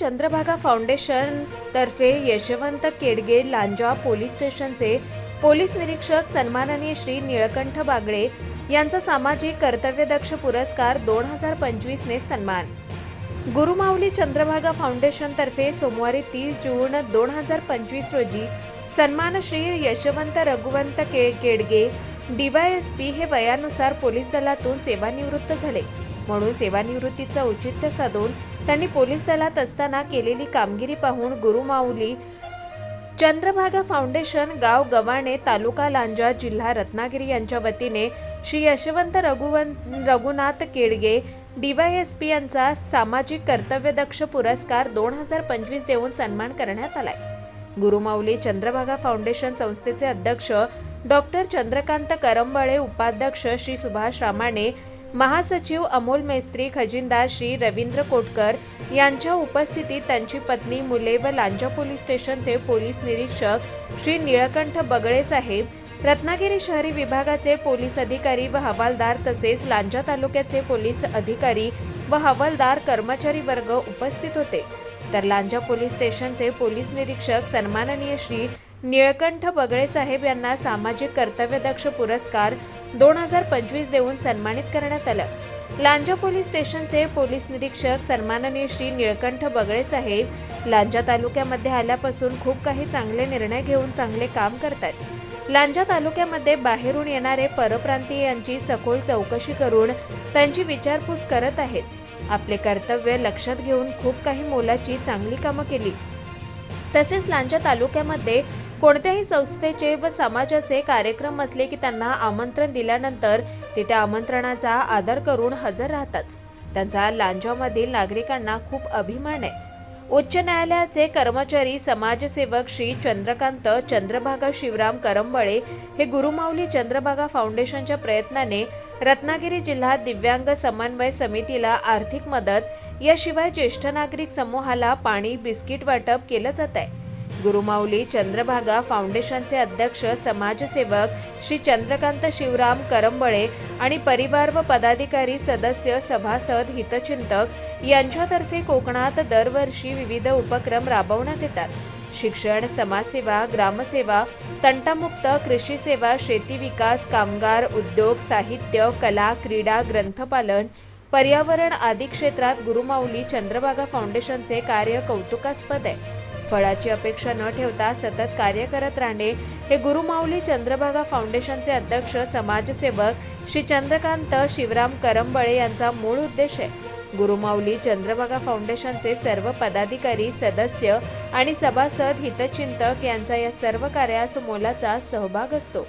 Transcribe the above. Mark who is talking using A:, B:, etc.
A: Chandrabhaga foundation तर्फे Yashwant Kedge Lanja police स्टेशनचे police निरीक्षक सन्माननीय श्री निळकंठ बागडे यांचा सामाजिक कर्तव्यदक्ष पुरस्कार दोन हजार पंचवीसने सन्मान. गुरुमाऊली चंद्रभागा फाउंडेशन तर्फे सोमवारी तीस जून दोन हजार पंचवीस रोजी सन्मान श्री यशवंत रघुवंत के केडगे डीवायएसपी हे वयानुसार पोलीस दलातून सेवानिवृत्त झाले. म्हणून सेवानिवृत्तीचं औचित्य साधून त्यांनी पोलीस दलात असताना केलेली कामगिरी पाहून गुरुमाऊली चंद्रभागा फाउंडेशन गाव गव्हाणे तालुका लांजा जिल्हा रत्नागिरी यांच्या वतीने श्री यशवंत रघुवंत रघुनाथ केडगे डीवायएसपी यांचा सामाजिक कर्तव्यदक्ष पुरस्कार दोन हजार पंचवीस देऊन सन्मान करण्यात आलाय. गुरुमाऊली चंद्रभागा फाउंडेशन संस्थेचे अध्यक्ष डॉक्टर चंद्रकांत करंबळे उपाध्यक्ष श्री सुभाष रामाणे महासचिव अमोल मेस्त्री खजिनदार श्री रवींद्र कोटकर यांच्या उपस्थितीत त्यांची पत्नी मुले व लांजा पोलीस स्टेशनचे पोलीस निरीक्षक श्री निळकंठ बगळे साहेब रत्नागिरी शहरी विभागाचे पोलीस अधिकारी व हवालदार तसेच लांजा तालुक्याचे पोलीस अधिकारी व हवालदार कर्मचारी वर्ग उपस्थित होते. तर लांजा पोलीस स्टेशनचे पोलीस निरीक्षक सन्माननीय श्री निळकंठ बगळे साहेब यांना सामाजिक कर्तव्यदक्ष पुरस्कार दोन हजार पंचवीस देऊन सन्मानित करण्यात आलं. लांजा पोलीस स्टेशनचे पोलीस निरीक्षक सन्माननीय श्री निळकंठ बगळे साहेब लांजा तालुक्यामध्ये आल्यापासून खूप काही चांगले निर्णय घेऊन चांगले काम करतात. लांजा तालुक्यामध्ये बाहेरून येणारे परप्रांतीय यांची सखोल चौकशी करून त्यांची विचारपूस करत आहेत. आपले कर्तव्य लक्षात घेऊन खूप काही मोलाची चांगली कामं केली. तसेच लांजा तालुक्यामध्ये कोणत्याही संस्थेचे व समाजाचे कार्यक्रम असले की त्यांना आमंत्रण दिल्यानंतर ते त्या आमंत्रणाचा आदर करून हजर राहतात. त्यांचा लांजामधील नागरिकांना खूप अभिमान आहे. उच्च न्यायालयाचे कर्मचारी समाजसेवक श्री चंद्रकांत चंद्रभागा शिवराम करंबळे हे गुरुमाऊली चंद्रभागा फाउंडेशनच्या प्रयत्नाने रत्नागिरी जिल्हा दिव्यांग समन्वय समितीला आर्थिक मदत याशिवाय ज्येष्ठ नागरिक समूहाला पाणी बिस्किट वाटप केलं जात आहे. गुरुमाऊली चंद्रभागा फाउंडेशनचे अध्यक्ष समाजसेवक श्री चंद्रकांत शिवराम करंबळे आणि परिवार व पदाधिकारी सदस्य सभासद हितचिंतक यांच्यातर्फे कोकणात दरवर्षी विविध उपक्रम राबवण्यात येतात. शिक्षण समाजसेवा ग्रामसेवा तंटामुक्त कृषी सेवा शेती विकास कामगार उद्योग साहित्य कला क्रीडा ग्रंथपालन पर्यावरण आदी क्षेत्रात गुरुमाऊली चंद्रभागा फाउंडेशनचे कार्य कौतुकास्पद आहे. फळाची अपेक्षा न ठेवता सतत कार्य करत राहणे हे गुरुमाऊली चंद्रभागा फाउंडेशनचे अध्यक्ष समाजसेवक श्री चंद्रकांत शिवराम करंबळे यांचा मूळ उद्देश आहे. गुरुमाऊली चंद्रभागा फाउंडेशनचे सर्व पदाधिकारी सदस्य आणि सभासद हितचिंतक यांचा या सर्व कार्यात मोलाचा सहभाग असतो.